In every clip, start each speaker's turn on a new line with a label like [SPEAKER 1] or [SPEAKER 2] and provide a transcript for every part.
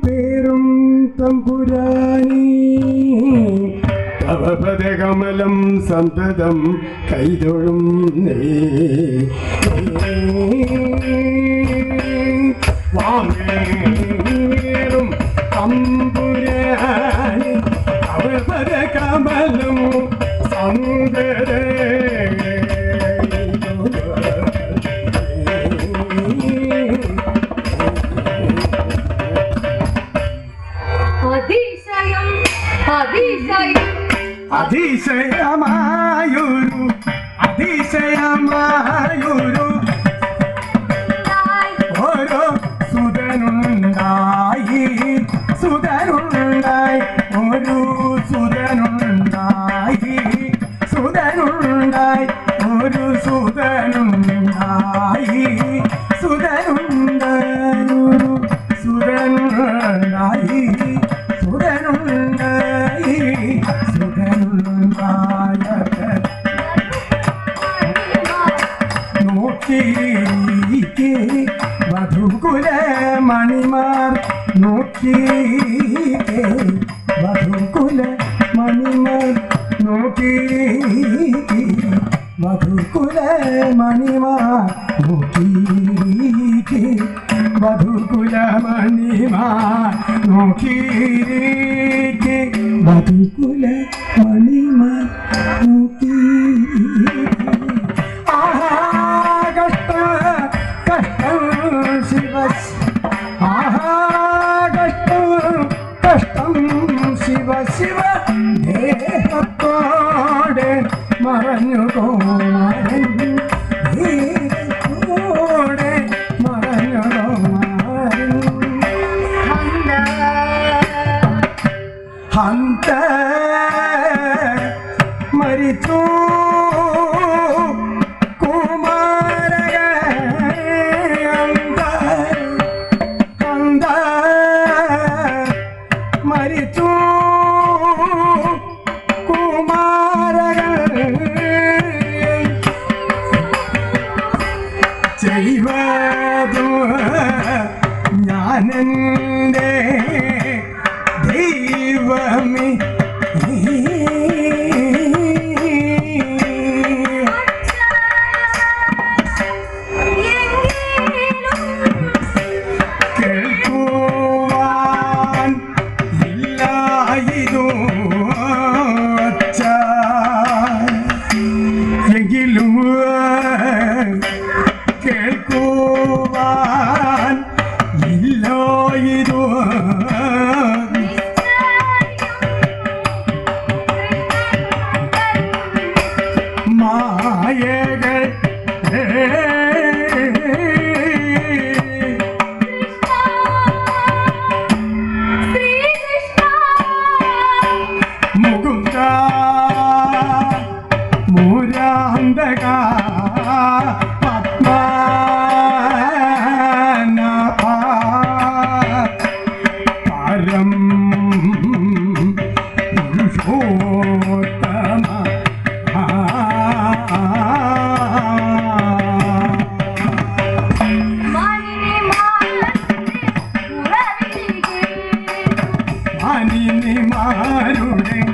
[SPEAKER 1] പേരും തമ്പുരാനി. തവപദകമലം സന്തതം കൈതൊഴും വാങ്ങേറും തമ്പുരാനി. തവപദകമലം
[SPEAKER 2] അതിശയം
[SPEAKER 1] നോക്കിയിരിക്കെ വധുകുല മണിമാർ നോക്കിയിരിക്കെ വധുകുല മണിമാർ നോക്കിയിരിക്കെ വധുകുല മണിമാർ നോക്കിയിരിക്കെ വധുകുല മണിമാർ ഹന്ത മരിച്ചു. കുമാരക ചെയ്വതു ഞാനെന്റെ மாயே അനിനിമാരുടെ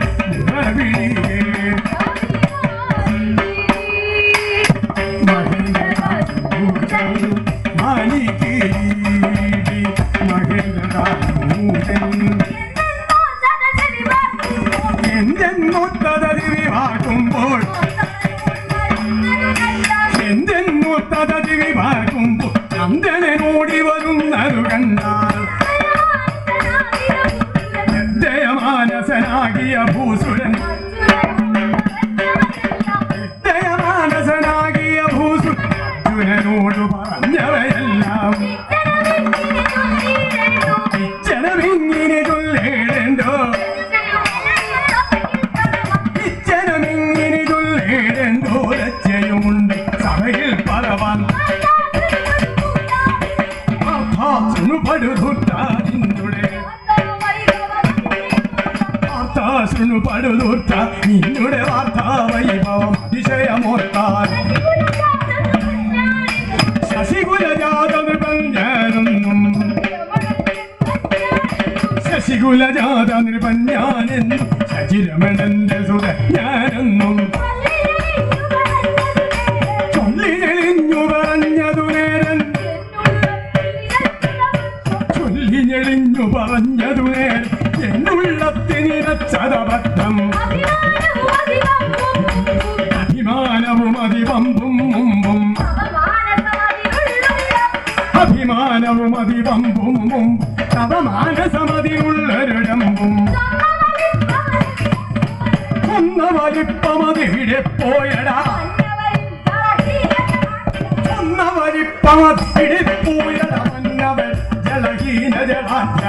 [SPEAKER 1] കണ്ണു നൂറ്റ നിന്നുടെ വാർത്താവൈഭവം അതിശയമോർത്താൻ ശശികുലജാതൃപഞ്ഞാനെന്നും ശശികുലജാത നൃപഞ്ഞാനെന്നും ശചിരമണന്റെ സുത ഞാനെന്നും. ചൊല്ലിഞ്ഞു പറഞ്ഞതു നേരൻ. ചൊല്ലിഞ്ഞെളിഞ്ഞു പറഞ്ഞതു നേരൻ. എന്നുള്ളത്തിനിരച്ചതപ ഒന്ന് വലിപ്പമത് ഇവിടെ പോയടാ. ഒന്ന് വലിപ്പമത് ഇവിടെ പോയടാ. ജലഹീന ജടാറ്റ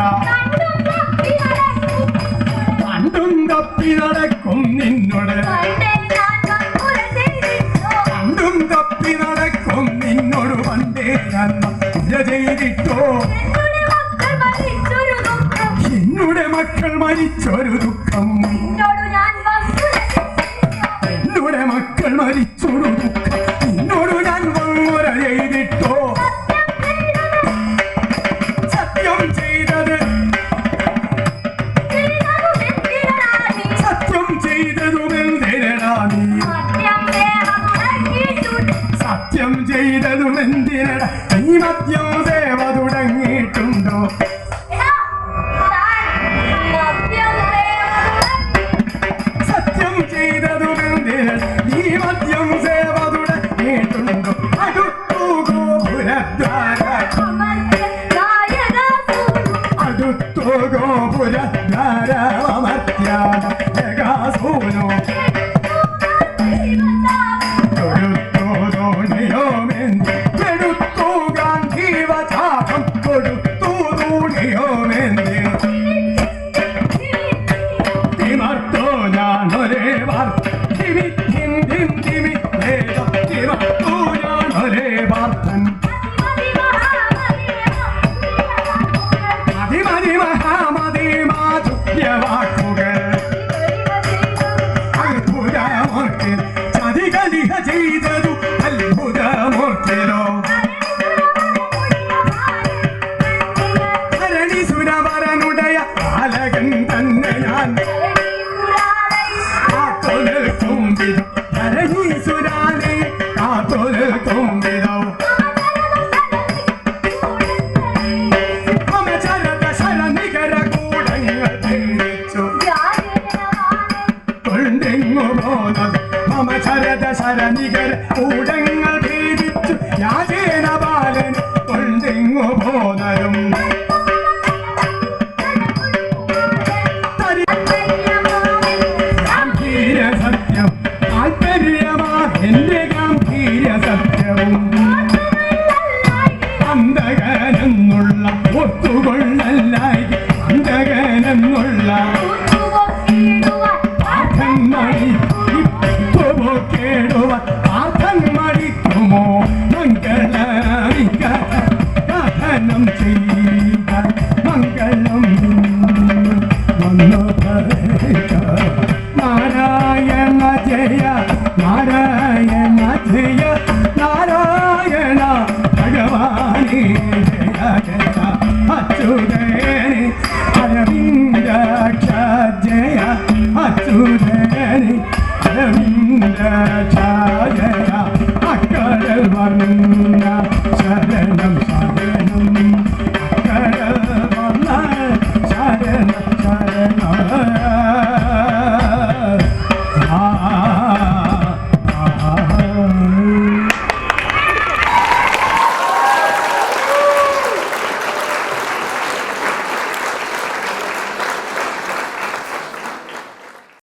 [SPEAKER 1] കണ്ടും തപ്പി നടക്കും നിന്നോട്. కలిచరు దుఃఖం Yeah, അങ്ങ്